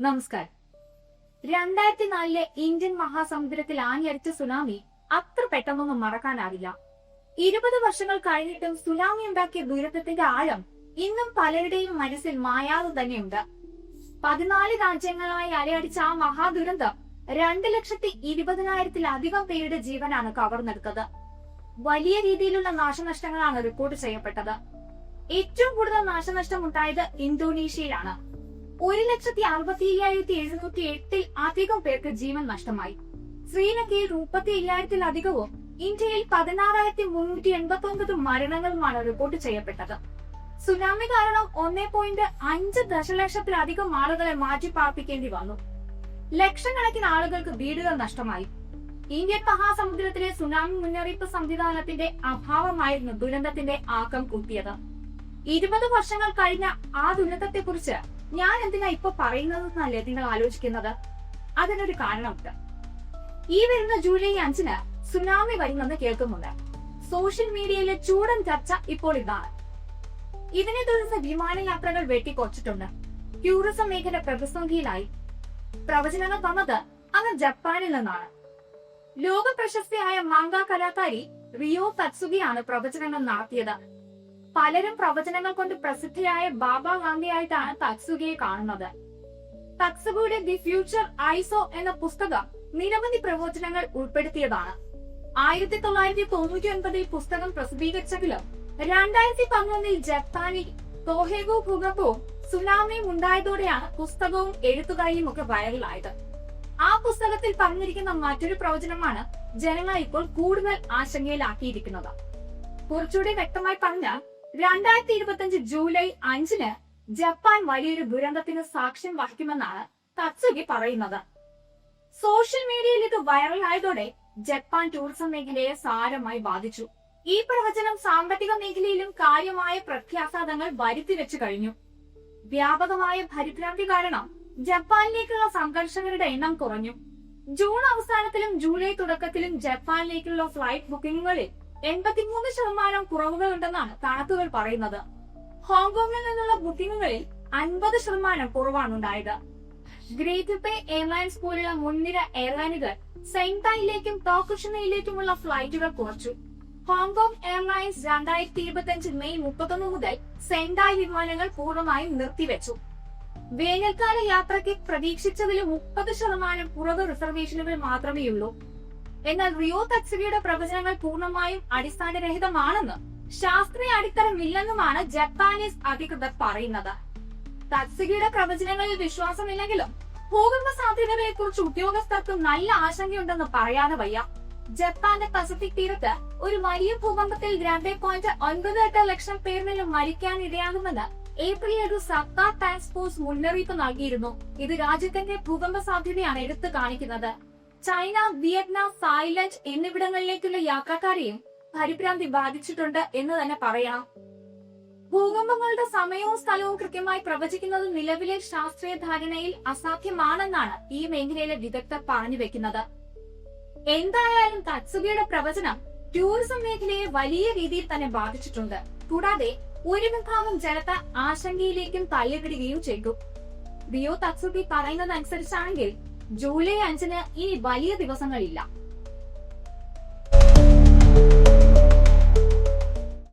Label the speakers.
Speaker 1: നമസ്കാരം. രണ്ടായിരത്തി നാലിലെ Indian മഹാസമുദ്രത്തിൽ ആഞ്ഞടിച്ച tsunami അത്ര പെട്ടെന്നൊന്നും മറക്കാനാവില്ല. ഇരുപത് വർഷങ്ങൾ കഴിഞ്ഞിട്ടും സുനാമി ഉണ്ടാക്കിയ ദുരന്തത്തിന്റെ ആഴം ഇന്നും പലരുടെയും മനസ്സിൽ മായാതെ തന്നെയുണ്ട്. പതിനാല് രാജ്യങ്ങളായി അലയടിച്ച ആ മഹാദുരന്തം രണ്ട് ലക്ഷത്തി ഇരുപതിനായിരത്തിലധികം പേരുടെ ജീവനാണ് കവർന്നെടുത്തത്. വലിയ രീതിയിലുള്ള നാശനഷ്ടങ്ങളാണ് റിപ്പോർട്ട് ചെയ്യപ്പെട്ടത്. ഏറ്റവും കൂടുതൽ നാശനഷ്ടം ഉണ്ടായത് ഇന്തോനേഷ്യയിലാണ്. ഒരു ലക്ഷത്തി അറുപത്തി അയ്യായിരത്തി എഴുന്നൂറ്റി എട്ടിൽ അധികം പേർക്ക് ജീവൻ നഷ്ടമായി. ശ്രീലങ്കയിൽ മുപ്പത്തി അയ്യായിരത്തിലധികവും ഇന്ത്യയിൽ പതിനാറായിരത്തി മുന്നൂറ്റി എൺപത്തി ഒമ്പത് മരണങ്ങളുമാണ് റിപ്പോർട്ട് ചെയ്യപ്പെട്ടത്. സുനാമി കാരണം ഒന്നേ പോയിന്റ് അഞ്ച് ദശലക്ഷത്തിലധികം ആളുകളെ മാറ്റിപ്പാർപ്പിക്കേണ്ടി വന്നു. ലക്ഷക്കണക്കിന് ആളുകൾക്ക് വീടുകൾ നഷ്ടമായി. ഇന്ത്യൻ മഹാസമുദ്രത്തിലെ സുനാമി മുന്നറിയിപ്പ് സംവിധാനത്തിന്റെ അഭാവമായിരുന്നു ദുരന്തത്തിന്റെ ആക്കം കൂട്ടിയത്. ഇരുപത് വർഷങ്ങൾ കഴിഞ്ഞ ആ ദുരന്തത്തെക്കുറിച്ച് ഞാൻ എന്തിനാ ഇപ്പൊ പറയുന്നതെന്നല്ലേ നിങ്ങൾ ആലോചിക്കുന്നത്? അതിനൊരു കാരണമുണ്ട്. ഈ വരുന്ന ജൂലൈ അഞ്ചിന് സുനാമി വരുന്നെന്ന് കേൾക്കുന്നുണ്ട്. സോഷ്യൽ മീഡിയയിലെ ചൂടൻ ചർച്ച ഇപ്പോൾ ഇതാണ്. ഇതിനെ തുടർന്ന് വിമാനയാത്രകൾ വെട്ടിക്കുറച്ചിട്ടുണ്ട്. ടൂറിസം മേഖല പ്രതിസന്ധിയിലായി. പ്രവചനങ്ങൾ വന്നത് അങ്ങ് ജപ്പാനിൽ നിന്നാണ്. ലോക പ്രശസ്തയായ മാങ്ക കലാകാരി റിയോ തത്സുഗിയാണ് പ്രവചനങ്ങൾ നടത്തിയത്. പലരും പ്രവചനങ്ങൾ കൊണ്ട് പ്രസിദ്ധിയായ ബാബ ഗാന്ധിയായിട്ടാണ് തക്സുഗയെ കാണുന്നത്. തക്സുഗയുടെ ദി ഫ്യൂച്ചർ ഐസോ എന്ന പുസ്തകം നിരവധി പ്രവചനങ്ങൾ ഉൾപ്പെടുത്തിയതാണ്. ആയിരത്തി തൊള്ളായിരത്തി തൊണ്ണൂറ്റി ഒൻപതിൽ പുസ്തകം പ്രസിദ്ധീകരിച്ചെങ്കിലും രണ്ടായിരത്തി പതിനൊന്നിൽ ജപ്പാനിൽ തോഹേഗോ ഭൂകമ്പവും സുനാമിയും ഉണ്ടായതോടെയാണ് പുസ്തകവും എഴുത്തുകാരിയും ഒക്കെ വൈറലായത്. ആ പുസ്തകത്തിൽ പറഞ്ഞിരിക്കുന്ന മറ്റൊരു പ്രവചനമാണ് ജനങ്ങളെ ഇപ്പോൾ കൂടുതൽ ആശങ്കയിലാക്കിയിരിക്കുന്നത്. കുറച്ചുകൂടി വ്യക്തമായി പറഞ്ഞാൽ രണ്ടായിരത്തി ഇരുപത്തിയഞ്ച് ജൂലൈ അഞ്ചിന് ജപ്പാൻ വലിയൊരു ദുരന്തത്തിന് സാക്ഷ്യം വഹിക്കുമെന്നാണ് തത്സുഗി പറയുന്നത്. സോഷ്യൽ മീഡിയയിൽ ഇത് വൈറലായതോടെ ജപ്പാൻ ടൂറിസം മേഖലയെ സാരമായി ബാധിച്ചു. ഈ പ്രവചനം സാമ്പത്തിക മേഖലയിലും കാര്യമായ പ്രത്യാഘാതങ്ങൾ വരുത്തി വെച്ചു കഴിഞ്ഞു. വ്യാപകമായ പരിഭ്രാന്തി കാരണം ജപ്പാനിലേക്കുള്ള സംഘർഷകരുടെ എണ്ണം കുറഞ്ഞു. ജൂൺ അവസാനത്തിലും ജൂലൈ തുടക്കത്തിലും ജപ്പാനിലേക്കുള്ള ഫ്ലൈറ്റ് ബുക്കിംഗുകളിൽ എൺപത്തിമൂന്ന് ശതമാനം കുറവുകൾ ഉണ്ടെന്നാണ് കണക്കുകൾ പറയുന്നത്. ഹോങ്കോങ്ങിൽ നിന്നുള്ള ബുക്കിംഗുകളിൽ അൻപത് ശതമാനം കുറവാണ് ഉണ്ടായത്. ഗ്രേറ്റ് പേ എയർലൈൻസ് പോലുള്ള മുൻനിര എയർലൈനുകൾ സെൻതായിലേക്കും ടോക്കുഷനയിലേക്കുമുള്ള ഫ്ലൈറ്റുകൾ കുറച്ചു. ഹോങ്കോങ് എയർലൈൻസ് രണ്ടായിരത്തി ഇരുപത്തിയഞ്ച് മെയ് മുപ്പത്തൊന്ന് മുതൽ സെൻഡായ് വിമാനങ്ങൾ പൂർണമായും നിർത്തിവെച്ചു. വേനൽക്കാല യാത്രയ്ക്ക് പ്രതീക്ഷിച്ചതിൽ മുപ്പത് ശതമാനം കുറവ് റിസർവേഷനുകൾ മാത്രമേയുള്ളൂ. എന്നാൽ റിയോ തത്സുകയുടെ പ്രവചനങ്ങൾ പൂർണമായും അടിസ്ഥാനരഹിതമാണെന്ന് ശാസ്ത്രീയ അടിത്തറമില്ലെന്നുമാണ് ജപ്പാനീസ് അധികൃതർ പറയുന്നത്. തത്സുകിയുടെ പ്രവചനങ്ങളിൽ വിശ്വാസമില്ലെങ്കിലും ഭൂകമ്പ സാധ്യതകളെ കുറിച്ച് ഉദ്യോഗസ്ഥർക്ക് നല്ല ആശങ്കയുണ്ടെന്ന് പറയാതെ വയ്യ. ജപ്പാന്റെ പസഫിക് തീരത്ത് ഒരു വലിയ ഭൂകമ്പത്തിൽ രണ്ടേ പോയിന്റ് ഒൻപത് എട്ട് ലക്ഷം പേരിലും മരിക്കാനിടയാകുമെന്ന് ഏപ്രിൽ ഒരു സർക്കാർ ടാസ്ക് ഫോഴ്സ് മുന്നറിയിപ്പ് നൽകിയിരുന്നു. ഇത് രാജ്യത്തിന്റെ ഭൂകമ്പ സാധ്യതയാണ് എടുത്തു കാണിക്കുന്നത്. ചൈന വിയറ്റ്നാം തായ്ലൻഡ് എന്നിവിടങ്ങളിലേക്കുള്ള യാത്രക്കാരെയും പരിഭ്രാന്തി ബാധിച്ചിട്ടുണ്ട് എന്ന് തന്നെ പറയാം ഭൂകമ്പങ്ങളുടെ സമയവും സ്ഥലവും കൃത്യമായി പ്രവചിക്കുന്നത് നിലവിലെ ശാസ്ത്രീയ ധാരണയിൽ അസാധ്യമാണെന്നാണ് ഈ മേഖലയിലെ വിദഗ്ധർ പറഞ്ഞു വെക്കുന്നത്. എന്തായാലും തത്സുകയുടെ പ്രവചനം ടൂറിസം മേഖലയെ വലിയ രീതിയിൽ തന്നെ ബാധിച്ചിട്ടുണ്ട്. കൂടാതെ ഒരു വിഭാഗം ജനത ആശങ്കയിലേക്കും തള്ളിവിടുകയും ചെയ്തു. റിയോ തത്സുകി പറയുന്നതനുസരിച്ചാണെങ്കിൽ ജൂലൈ അഞ്ചിന് ഇനി വലിയ ദിവസങ്ങളില്ല.